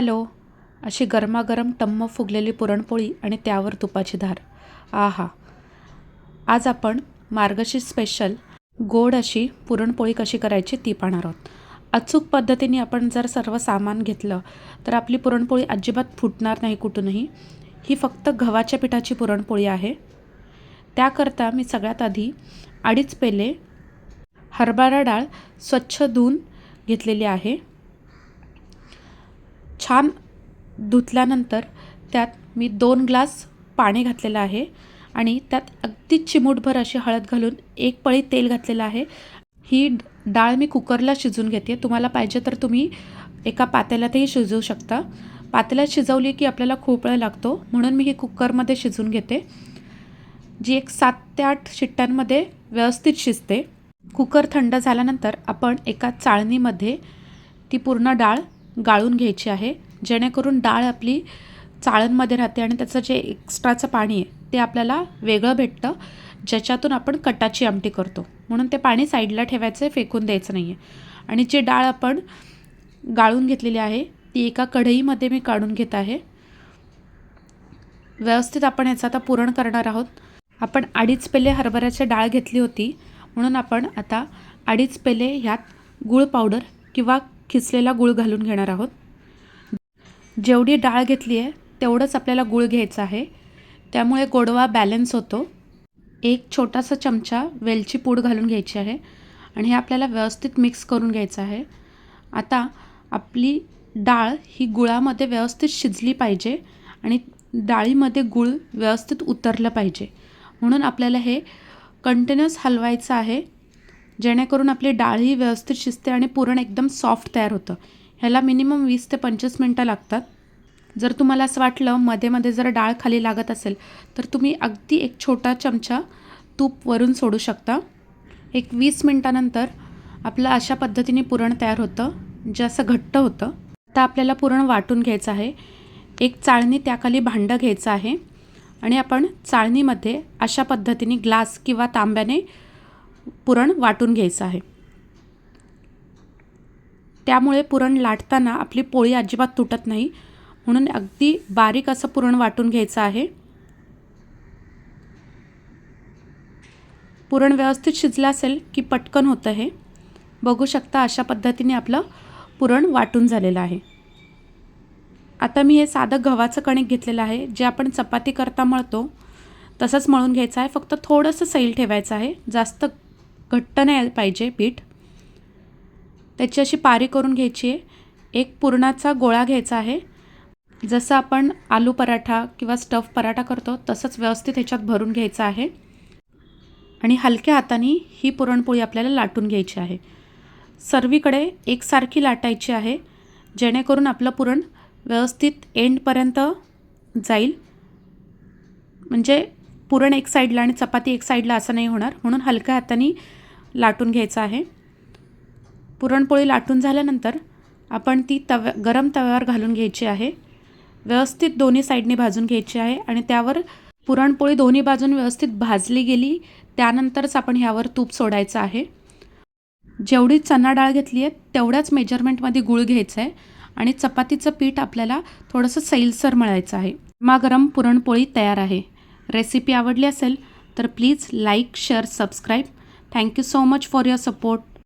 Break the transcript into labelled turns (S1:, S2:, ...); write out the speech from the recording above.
S1: Hello. अशी गरमागरम टम्म फुगलेली पुरणपोळी आणि त्यावर तुपाची धार. आहा. आज आपण मार्गशीर्ष स्पेशल गोड अशी पुरणपोळी कशी करायची ती पाहणार आहोत. अचूक पद्धतीने आपण जर सर्व सामान घेतलं तर आपली पुरणपोळी अजिबात फुटणार नाही कुठूनही. ही फक्त गव्हाच्या पिठाची पुरणपोळी आहे. त्याकरता मी सगळ्यात आधी अडीच पेले हरभरा डाळ स्वच्छ धुवून घेतलेली आहे. छान धुतल्यानंतर त्यात मी दोन ग्लास पाणी घातलेलं आहे आणि त्यात अगदी चिमूटभर अशी हळद घालून एक पळी तेल घातलेलं आहे. ही डाळ मी कुकरला शिजून घेते. तुम्हाला पाहिजे तर तुम्ही एका पातेल्यातही शिजवू शकता. पातेल्यात शिजवली की आपल्याला खूप वेळ लागतो. म्हणून मी ही कुकरमध्ये शिजून घेते. जी एक सात ते आठ शिट्ट्यांमध्ये व्यवस्थित शिजते. कुकर थंड झाल्यानंतर आपण एका चाळणीमध्ये ती पूर्ण डाळ गाळून घ्यायची आहे. जेणेकरून डाळ आपली चाळणमध्ये राहते आणि त्याचं जे एक्स्ट्राचं पाणी आहे ते आपल्याला वेगळं भेटतं. ज्याच्यातून आपण कटाची आमटी करतो. म्हणून ते पाणी साईडला ठेवायचं आहे फेकून द्यायचं नाही आहे आणि जी डाळ आपण गाळून घेतलेली आहे ती एका कढईमध्ये मी काढून घेत आहे. व्यवस्थित आपण याचं आता पुरण करणार आहोत. आपण अडीच पेले हरभऱ्याची डाळ घेतली होती. म्हणून आपण आता अडीच पेले ह्यात गूळ पावडर किंवा खिसलेला गूळ घालून घेणार आहोत. जेवढी डाळ घेतली आहे तेवढंच आपल्याला गूळ घ्यायचं आहे. त्यामुळे गोडवा बॅलन्स होतो. एक छोटासा चमचा वेलची पूड घालून घ्यायची आहे आणि हे आपल्याला व्यवस्थित मिक्स करून घ्यायचं आहे. आता आपली डाळ ही गुळामध्ये व्यवस्थित शिजली पाहिजे आणि डाळीमध्ये गूळ व्यवस्थित उतरलं पाहिजे. म्हणून आपल्याला हे कंटिन्युअस हलवायचं आहे. जेणेकरून आपली डाळही व्यवस्थित शिजते आणि पुरण एकदम सॉफ्ट तयार होतं. ह्याला मिनिमम वीस ते पंचवीस मिनटं लागतात. जर तुम्हाला असं वाटलं मध्ये मध्ये जर डाळ खाली लागत असेल तर तुम्ही अगदी एक छोटा चमचा तूप वरून सोडू शकता. एक वीस मिनटानंतर आपलं अशा पद्धतीने पुरण तयार होतं जे असं घट्ट होतं. आता आपल्याला पुरण वाटून घ्यायचं आहे. एक चाळणी त्याखाली भांडं घ्यायचं आहे. आणि आपण चाळणीमध्ये अशा पद्धतीने ग्लास किंवा तांब्याने पुरण वाटून घ्यायचं आहे. त्यामुळे पुरण लाटताना आपली पोळी अजिबात तुटत नाही. म्हणून अगदी बारीक असं पुरण वाटून घ्यायचं आहे. पुरण व्यवस्थित शिजलं असेल की पटकन होतं हे. बघू शकता अशा पद्धतीने आपलं पुरण वाटून झालेलं आहे. आता मी हे साधं गव्हाचं कणिक घेतलेलं आहे. जे आपण चपाती करता मळतो तसंच मळून घ्यायचं आहे. फक्त थोडंसं सैल ठेवायचं आहे. जास्त घट्ट नाही पाहिजे पीठ. त्याची अशी पारी करून घ्यायची आहे. एक पुरणाचा गोळा घ्यायचा आहे. जसं आपण आलू पराठा किंवा स्टफ पराठा करतो तसंच व्यवस्थित ह्याच्यात भरून घ्यायचं आहे. आणि हलक्या हाताने ही पुरणपोळी आपल्याला लाटून घ्यायची आहे. सर्वीकडे एकसारखी लाटायची आहे जेणेकरून आपलं पुरण व्यवस्थित एंडपर्यंत जाईल. म्हणजे पुरण एक साईडला आणि चपाती एक साईडला असं नाही होणार. म्हणून हलक्या हाताने लाटून घ्यायचं आहे. पुरणपोळी लाटून झाल्यानंतर आपण ती तव्या गरम तव्यावर घालून घ्यायची आहे. व्यवस्थित दोन्ही साईडने भाजून घ्यायची आहे आणि त्यावर पुरणपोळी दोन्ही बाजून व्यवस्थित भाजली गेली त्यानंतरच आपण ह्यावर तूप सोडायचं आहे. जेवढी चणा डाळ घेतली आहे तेवढ्याच मेजरमेंटमध्ये गूळ घ्यायचं आहे आणि चपातीचं पीठ आपल्याला थोडंसं सैलसर मळायचं आहे. गरम पुरणपोळी तयार आहे. रेसिपी आवडली असेल तर please like share subscribe Thank you so much for your support.